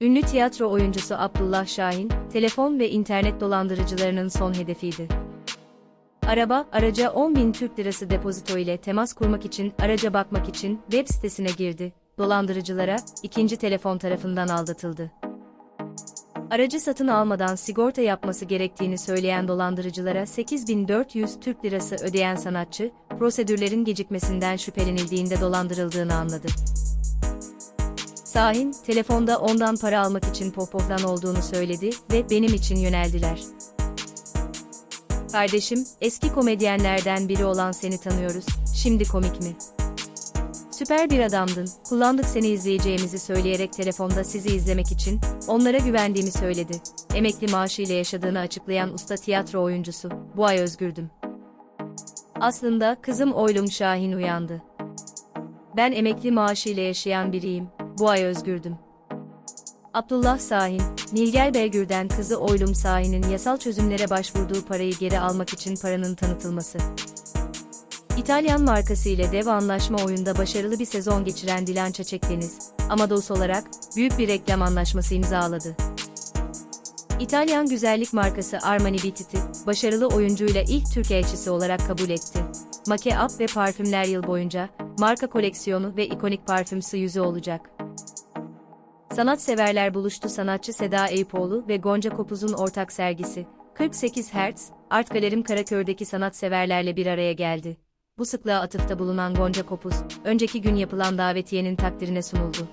Ünlü tiyatro oyuncusu Abdullah Şahin, telefon ve internet dolandırıcılarının son hedefiydi. Araba, araca 10 bin Türk lirası depozito ile temas kurmak için, araca bakmak için web sitesine girdi. Dolandırıcılara, ikinci telefon tarafından aldatıldı. Aracı satın almadan sigorta yapması gerektiğini söyleyen dolandırıcılara 8400 Türk lirası ödeyen sanatçı, prosedürlerin gecikmesinden şüphelenildiğinde dolandırıldığını anladı. Sahin, telefonda ondan para almak için Popov'dan olduğunu söyledi ve benim için yöneldiler. Kardeşim, eski komedyenlerden biri olan seni tanıyoruz, şimdi komik mi? Süper bir adamdın, kullandık seni izleyeceğimizi söyleyerek telefonda sizi izlemek için, onlara güvendiğimi söyledi. Emekli maaşıyla yaşadığını açıklayan usta tiyatro oyuncusu, bu ay özgürdüm. Aslında kızım oylum Şahin uyandı. Ben emekli maaşıyla yaşayan biriyim, bu ay özgürdüm. Abdullah Sahin, Nilgel Beygür'den kızı Oylum Sahin'in yasal çözümlere başvurduğu parayı geri almak için paranın tanıtılması. İtalyan markası ile dev anlaşma oyunda başarılı bir sezon geçiren Dilan Çeçekdeniz, Amadeus olarak büyük bir reklam anlaşması imzaladı. İtalyan güzellik markası Armani Bittiti, başarılı oyuncuyla ilk Türk elçisi olarak kabul etti. Make-up ve parfümler yıl boyunca, marka koleksiyonu ve ikonik parfümsü yüzü olacak. Sanatseverler buluştu sanatçı Seda Eyüpoğlu ve Gonca Kopuz'un ortak sergisi, 48 Hz, Art Galerim Karaköy'deki sanatseverlerle bir araya geldi. Bu sıklığa atıfta bulunan Gonca Kopuz, önceki gün yapılan davetiyenin takdirine sunuldu.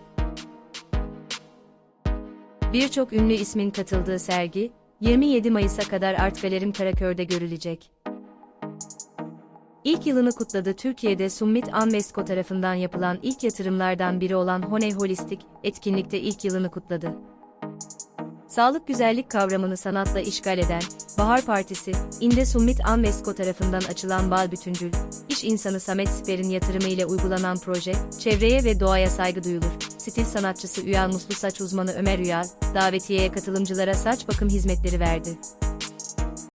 Birçok ünlü ismin katıldığı sergi, 27 Mayıs'a kadar Art Galerim Karaköy'de görülecek. İlk yılını kutladı Türkiye'de Summit Amesco tarafından yapılan ilk yatırımlardan biri olan Honey Holistik, etkinlikte ilk yılını kutladı. Sağlık güzellik kavramını sanatla işgal eden, Bahar Partisi, Inde Summit Amesco tarafından açılan Bal Bütüncül, iş insanı Samet Siper'in yatırımı ile uygulanan proje, çevreye ve doğaya saygı duyulur. Stil sanatçısı Üyal Muslu saç uzmanı Ömer Üyal, davetiyeye katılımcılara saç bakım hizmetleri verdi.